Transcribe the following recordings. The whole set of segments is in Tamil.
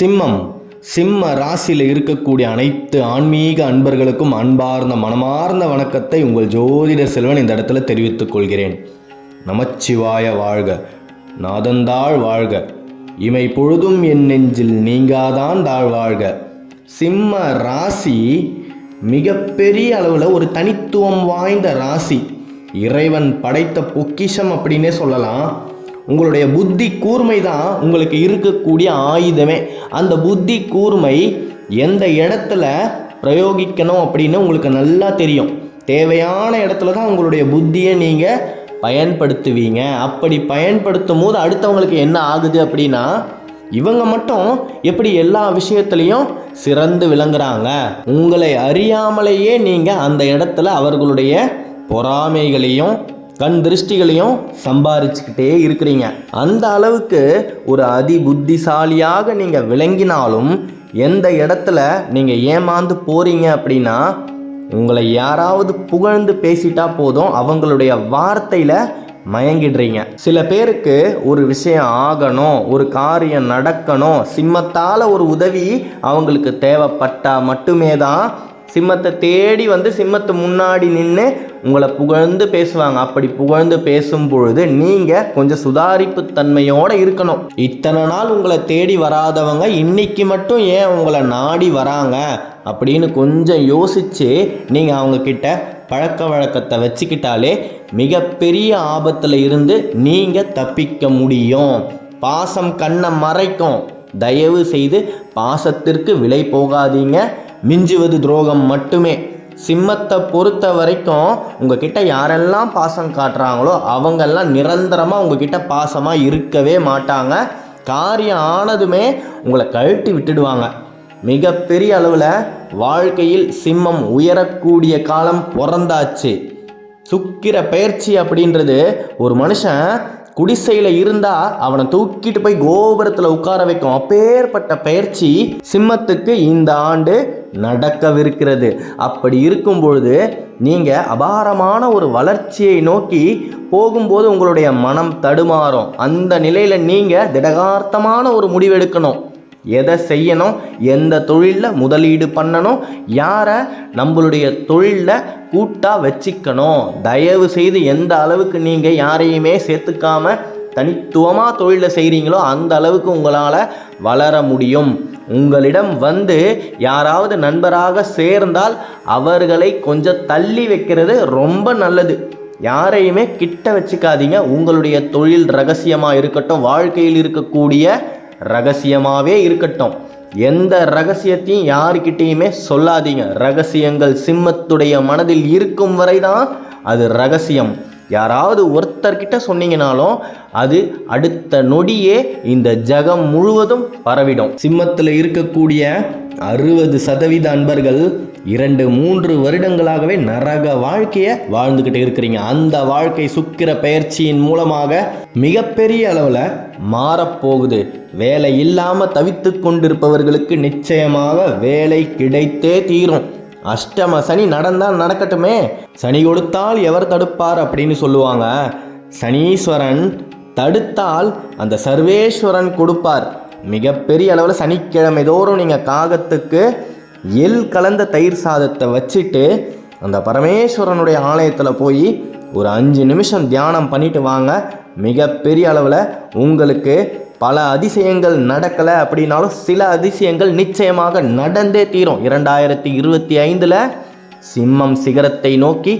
சிம்மம் சிம்ம ராசியில் இருக்கக்கூடிய அனைத்து ஆன்மீக அன்பர்களுக்கும் அன்பார்ந்த மனமார்ந்த வணக்கத்தை உங்கள் ஜோதிடர் செல்வன் இந்த இடத்துல தெரிவித்துக் கொள்கிறேன். நமச்சிவாய வாழ்க. நாதந்தாள் வாழ்க. இமை பொழுதும் என் நெஞ்சில் நீங்காதான் தாழ் வாழ்க. சிம்ம ராசி மிகப்பெரிய அளவில் ஒரு தனித்துவம் வாய்ந்த ராசி. இறைவன் படைத்த பொக்கிஷம் அப்படின்னே சொல்லலாம். உங்களுடைய புத்தி கூர்மை தான் உங்களுக்கு இருக்கக்கூடிய ஆயுதமே. அந்த புத்தி கூர்மை எந்த இடத்துல பிரயோகிக்கணும் அப்படின்னு உங்களுக்கு நல்லா தெரியும். தேவையான இடத்துல தான் உங்களுடைய புத்தியை நீங்கள் பயன்படுத்துவீங்க. அப்படி பயன்படுத்தும் போது அடுத்தவங்களுக்கு என்ன ஆகுது அப்படின்னா இவங்க மட்டும் எப்படி எல்லா விஷயத்துலையும் சிறந்து விளங்குறாங்க. உங்களை அறியாமலேயே நீங்கள் அந்த இடத்துல அவர்களுடைய பொறாமைகளையும் கண் திருஷ்டிகளையும் சம்பாரிச்சுக்கிட்டே இருக்கிறீங்க. அந்த அளவுக்கு ஒரு அதி புத்திசாலியாக நீங்கள் விளங்கினாலும் எந்த இடத்துல நீங்கள் ஏமாந்து போகிறீங்க அப்படின்னா உங்களை யாராவது புகழ்ந்து பேசிட்டா போதும் அவங்களுடைய வார்த்தையில் மயங்கிடுறீங்க. சில பேருக்கு ஒரு விஷயம் ஆகணும் ஒரு காரியம் நடக்கணும் சிம்மத்தால் ஒரு உதவி அவங்களுக்கு தேவைப்பட்டால் மட்டுமே தான் சிம்மத்தை தேடி வந்து சிம்மத்து முன்னாடி நின்று உங்களை புகழ்ந்து பேசுவாங்க. அப்படி புகழ்ந்து பேசும் பொழுது நீங்கள் கொஞ்சம் சுதாரிப்பு தன்மையோடு இருக்கணும். இத்தனை நாள் உங்களை தேடி வராதவங்க இன்னைக்கு மட்டும் ஏன் உங்களை நாடி வராங்க? அப்படின்னு கொஞ்சம் யோசித்து நீங்கள் அவங்கக்கிட்ட பழக்க வழக்கத்தை வச்சுக்கிட்டாலே மிகப்பெரிய ஆபத்தில் இருந்து நீங்கள் தப்பிக்க முடியும். பாசம் கண்ணை மறைக்கும். தயவு செய்து பாசத்திற்கு விலை போகாதீங்க. மிஞ்சுவது துரோகம் மட்டுமே. சிம்மத்தை பொறுத்த வரைக்கும் உங்ககிட்ட யாரெல்லாம் பாசம் காட்டுறாங்களோ அவங்கெல்லாம் நிரந்தரமாக உங்ககிட்ட பாசமாக இருக்கவே மாட்டாங்க. காரியம் ஆனதுமே உங்களை கழட்டி விட்டுடுவாங்க. மிகப்பெரிய அளவில் வாழ்க்கையில் சிம்மம் உயரக்கூடிய காலம் பிறந்தாச்சு. சுக்கிர பயிற்சி அப்படின்றது ஒரு மனுஷன் குடிசையில் இருந்தால் அவனை தூக்கிட்டு போய் கோபுரத்தில் உட்கார வைக்கும். அப்பேற்பட்ட பயிற்சி சிம்மத்துக்கு இந்த ஆண்டு நடக்கவிருக்கிறது. அப்படி இருக்கும் பொழுது நீங்கள் அபாரமான ஒரு வளர்ச்சியை நோக்கி போகும்போது உங்களுடைய மனம் தடுமாறும். அந்த நிலையில் நீங்கள் திடகார்த்தமான ஒரு முடிவெடுக்கணும். எதை செய்யணும்? எந்த தொழிலில் முதலீடு பண்ணணும்? யாரை நம்மளுடைய தொழிலில் கூட்டாக வச்சுக்கணும்? தயவு செய்து எந்த அளவுக்கு நீங்கள் யாரையுமே சேர்த்துக்காம தனித்துவமாக தொழிலில் செய்கிறீங்களோ அந்த அளவுக்கு உங்களால் வளர முடியும். உங்களிடம் வந்து யாராவது நண்பராக சேர்ந்தால் அவர்களை கொஞ்சம் தள்ளி வைக்கிறது ரொம்ப நல்லது. யாரையுமே கிட்ட வச்சுக்காதீங்க. உங்களுடைய தொழில் ரகசியமாக இருக்கட்டும் வாழ்க்கையில் இருக்கக்கூடிய ரகசியமாகவே இருக்கட்டும். எந்த ரகசியத்தையும் யாருக்கிட்டேயுமே சொல்லாதீங்க. ரகசியங்கள் சிம்மத்துடைய மனதில் இருக்கும் வரை தான் அது ரகசியம். யாராவது ஒருத்தர்கிட்ட சொன்னீங்கனாலும் அது அடுத்த நொடியே இந்த ஜகம் முழுவதும் பரவிடும். சிம்மத்தில் இருக்கக்கூடிய அறுபது சதவீத அன்பர்கள் இரண்டு மூன்று வருடங்களாகவே நரக வாழ்க்கையை வாழ்ந்துக்கிட்டு இருக்கிறீங்க. அந்த வாழ்க்கை சுக்கிர பயிற்சியின் மூலமாக மிகப்பெரிய அளவில் மாறப்போகுது. வேலை இல்லாமல் தவித்து கொண்டிருப்பவர்களுக்கு நிச்சயமாக வேலை கிடைத்தே தீரும். அஷ்டம சனி நடந்தால் நடக்கட்டுமே. சனி கொடுத்தால் எவர் தடுப்பார் அப்படின்னு சொல்லுவாங்க. சனீஸ்வரன் தடுத்தால் அந்த சர்வேஸ்வரன் கொடுப்பார். மிகப்பெரிய அளவில் சனிக்கிழமை தோறும் நீங்கள் காகத்துக்கு எள் கலந்த தயிர் சாதத்தை வச்சுட்டு அந்த பரமேஸ்வரனுடைய ஆலயத்தில் போய் ஒரு அஞ்சு நிமிஷம் தியானம் பண்ணிட்டு வாங்க. மிகப்பெரிய அளவில் உங்களுக்கு பல அதிசயங்கள் நடக்கலை அப்படின்னாலும் சில அதிசயங்கள் நிச்சயமாக நடந்தே தீரும். இரண்டாயிரத்தி இருபத்தி ஐந்தில் சிம்மம் சிகரத்தை நோக்கி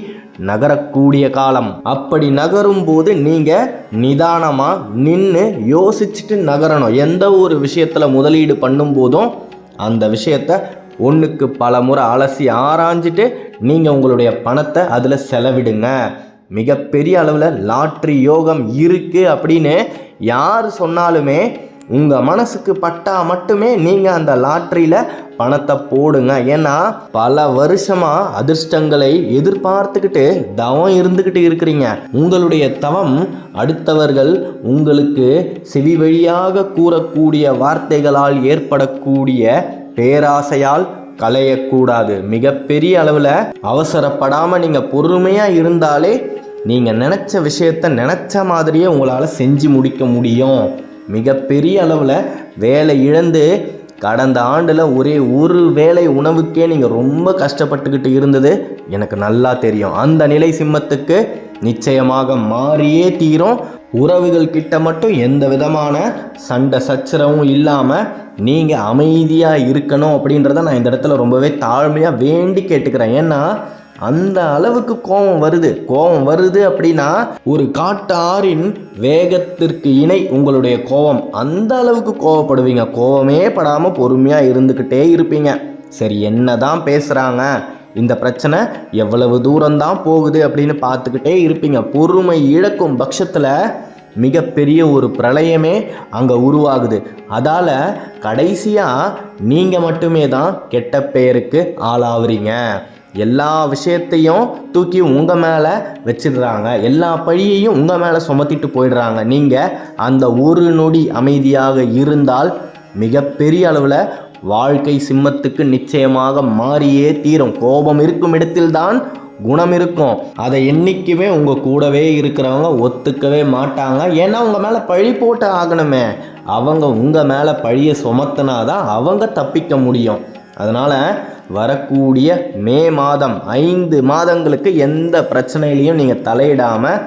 நகரக்கூடிய காலம். அப்படி நகரும் போது நீங்கள் நிதானமாக நின்று யோசிச்சுட்டு நகரணும். எந்த ஒரு விஷயத்தில் முதலீடு பண்ணும்போதும் அந்த விஷயத்தை ஒன்றுக்கு பல முறை அலசி ஆராய்ஞ்சிட்டு நீங்கள் உங்களுடைய பணத்தை அதில் செலவிடுங்க. மிகப்பெரிய அளவில் லாட்ரி யோகம் இருக்குது அப்படின்னு யார் சொன்னாலுமே உங்கள் மனசுக்கு பட்டால் மட்டுமே நீங்கள் அந்த லாட்ரியில் பணத்தை போடுங்க. ஏன்னா பல வருஷமாக அதிர்ஷ்டங்களை எதிர்பார்த்துக்கிட்டு தவம் இருந்துக்கிட்டு இருக்கிறீங்க. உங்களுடைய தவம் அடுத்தவர்கள் உங்களுக்கு செவி வழியாக கூறக்கூடிய வார்த்தைகளால் ஏற்படக்கூடிய பேராசையால் களையக்கூடாது. மிகப்பெரிய அளவில் அவசரப்படாமல் நீங்கள் பொறுமையாக இருந்தாலே நீங்கள் நினச்ச விஷயத்த நினச்ச மாதிரியே உங்களால் செஞ்சு முடிக்க முடியும். மிகப்பெரிய அளவில் வேலை இழந்து கடந்த ஆண்டில் ஒரே ஒரு வேலை உணவுக்கே நீங்கள் ரொம்ப கஷ்டப்பட்டுக்கிட்டு இருந்தது எனக்கு நல்லா தெரியும். அந்த நிலை சிம்மத்துக்கு நிச்சயமாக மாறியே தீரும். உறவுகள் கிட்ட மட்டும் எந்த விதமான சண்டை சச்சரவும் இல்லாமல் நீங்கள் அமைதியாக இருக்கணும் அப்படின்றத நான் இந்த இடத்துல ரொம்பவே தாழ்மையாக வேண்டி கேட்டுக்கிறேன். ஏன்னா அந்த அளவுக்கு கோபம் வருது. கோபம் வருது அப்படின்னா ஒரு காட்டாரின் வேகத்திற்கு இணை உங்களுடைய கோபம். அந்த அளவுக்கு கோவப்படுவீங்க கோபமே படாமல் பொறுமையாக இருந்துக்கிட்டே இருப்பீங்க. சரி என்னதான் பேசுகிறாங்க இந்த பிரச்சனை எவ்வளவு தூரம்தான் போகுது அப்படின்னு பார்த்துக்கிட்டே இருப்பீங்க. பொறுமை இழக்கும் பட்சத்தில் மிகப்பெரிய ஒரு பிரளயமே அங்கே உருவாகுது. அதால் கடைசியாக நீங்கள் மட்டுமே தான் கெட்ட பெயருக்கு ஆளாகிறீங்க எல்லா விஷயத்தையும் தூக்கி உங்கள் மேலே வச்சிடுறாங்க. எல்லா பழியையும் உங்கள் மேலே சுமத்திட்டு போயிடுறாங்க. நீங்கள் அந்த ஒரு நொடி அமைதியாக இருந்தால் மிகப்பெரிய அளவில் வாழ்க்கை சிம்மத்துக்கு நிச்சயமாக மாறியே தீரும். கோபம் இருக்கும் இடத்தில்தான் குணம் இருக்கும். அதை என்றைக்குமே உங்கள் கூடவே இருக்கிறவங்க ஒத்துக்கவே மாட்டாங்க. ஏன்னா உங்கள் மேலே பழி போட்டு ஆகணுமே. அவங்க உங்கள் மேலே பழியை சுமத்தினாதான் அவங்க தப்பிக்க முடியும். அதனால் வரக்கூடிய மே மாதம் ஐந்து மாதங்களுக்கு எந்த பிரச்சனையிலையும் நீங்கள் தலையிடாமல்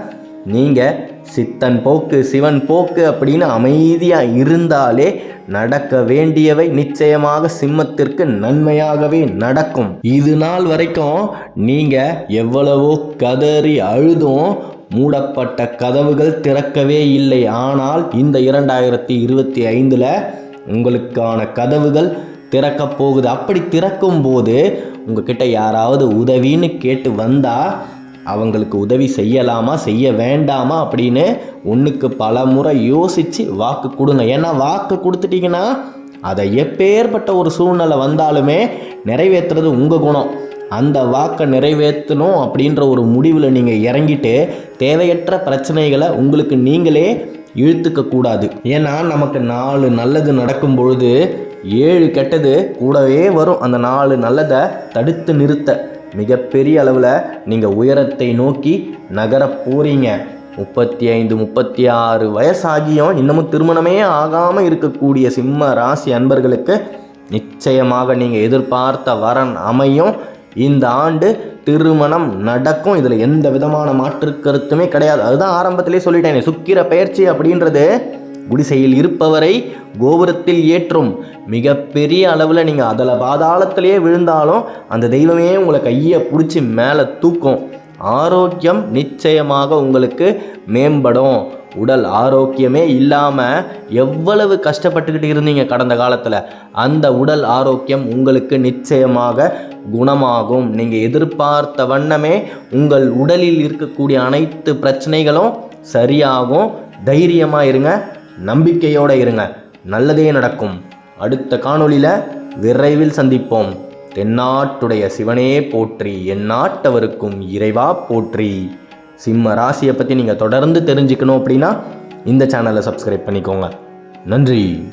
நீங்கள் சித்தன் போக்கு சிவன் போக்கு அப்படின்னு அமைதியாக இருந்தாலே நடக்க வேண்டியவை நிச்சயமாக சிம்மத்திற்கு நன்மையாகவே நடக்கும். இது நாள் வரைக்கும் நீங்கள் எவ்வளவோ கதறி அழுதும் மூடப்பட்ட கதவுகள் திறக்கவே இல்லை. ஆனால் இந்த இரண்டாயிரத்தி இருபத்தி ஐந்தில் உங்களுக்கான கதவுகள் திறக்க போகுது. அப்படி திறக்கும் போது உங்ககிட்ட யாராவது உதவின்னு கேட்டு வந்தால் அவங்களுக்கு உதவி செய்யலாமா செய்ய வேண்டாமா அப்படின்னு ஒன்றுக்கு பல முறை யோசித்து வாக்கு கொடுங்க. ஏன்னா வாக்கு கொடுத்துட்டீங்கன்னா அதை எப்பேற்பட்ட ஒரு சூழ்நிலை வந்தாலுமே நிறைவேற்றுறது உங்கள் குணம். அந்த வாக்கை நிறைவேற்றணும் அப்படின்ற ஒரு முடிவில் நீங்கள் இறங்கிட்டு தேவையற்ற பிரச்சனைகளை உங்களுக்கு நீங்களே இழுத்துக்க கூடாது. ஏன்னா நமக்கு நாலு நல்லது நடக்கும் பொழுது ஏழு கெட்டது கூடவே வரும். அந்த நாலு நல்லதை தடுத்து நிறுத்த. மிகப்பெரிய அளவில் நீங்கள் உயரத்தை நோக்கி நகர போகிறீங்க முப்பத்தி ஐந்து முப்பத்தி ஆறு வயசாகியும் இன்னமும் திருமணமே ஆகாமல் இருக்கக்கூடிய சிம்ம ராசி அன்பர்களுக்கு நிச்சயமாக நீங்கள் எதிர்பார்த்த வரன் அமையும். இந்த ஆண்டு திருமணம் நடக்கும். இதில் எந்த விதமான மாற்று கருத்துமே கிடையாது. அதுதான் ஆரம்பத்திலே சொல்லிட்டேன் சுக்கிர பயிற்சி அப்படின்றது குடிசையில் இருப்பவரை கோபுரத்தில் ஏற்றும். மிகப்பெரிய அளவில் நீங்கள் அதில் பாதாளத்திலேயே விழுந்தாலும் அந்த தெய்வமே உங்களை கையை பிடிச்சி மேலே தூக்கும். ஆரோக்கியம் நிச்சயமாக உங்களுக்கு மேம்படும். உடல் ஆரோக்கியமே இல்லாமல் எவ்வளவு கஷ்டப்பட்டுக்கிட்டு இருந்தீங்க கடந்த காலத்தில் அந்த உடல் ஆரோக்கியம் உங்களுக்கு நிச்சயமாக குணமாகும். நீங்கள் எதிர்பார்த்த வண்ணமே உங்கள் உடலில் இருக்கக்கூடிய அனைத்து பிரச்சனைகளும் சரியாகும். தைரியமாக இருங்க. நம்பிக்கையோடு இருங்க. நல்லதே நடக்கும். அடுத்த காணொளியில் விரைவில் சந்திப்போம். தென்னாட்டுடைய சிவனே போற்றி எந்நாட்டவருக்கும் இறைவா போற்றி. சிம்ம ராசியை பற்றி நீங்கள் தொடர்ந்து தெரிஞ்சுக்கணும் அப்படின்னா இந்த சேனலை சப்ஸ்கிரைப் பண்ணிக்கோங்க. நன்றி.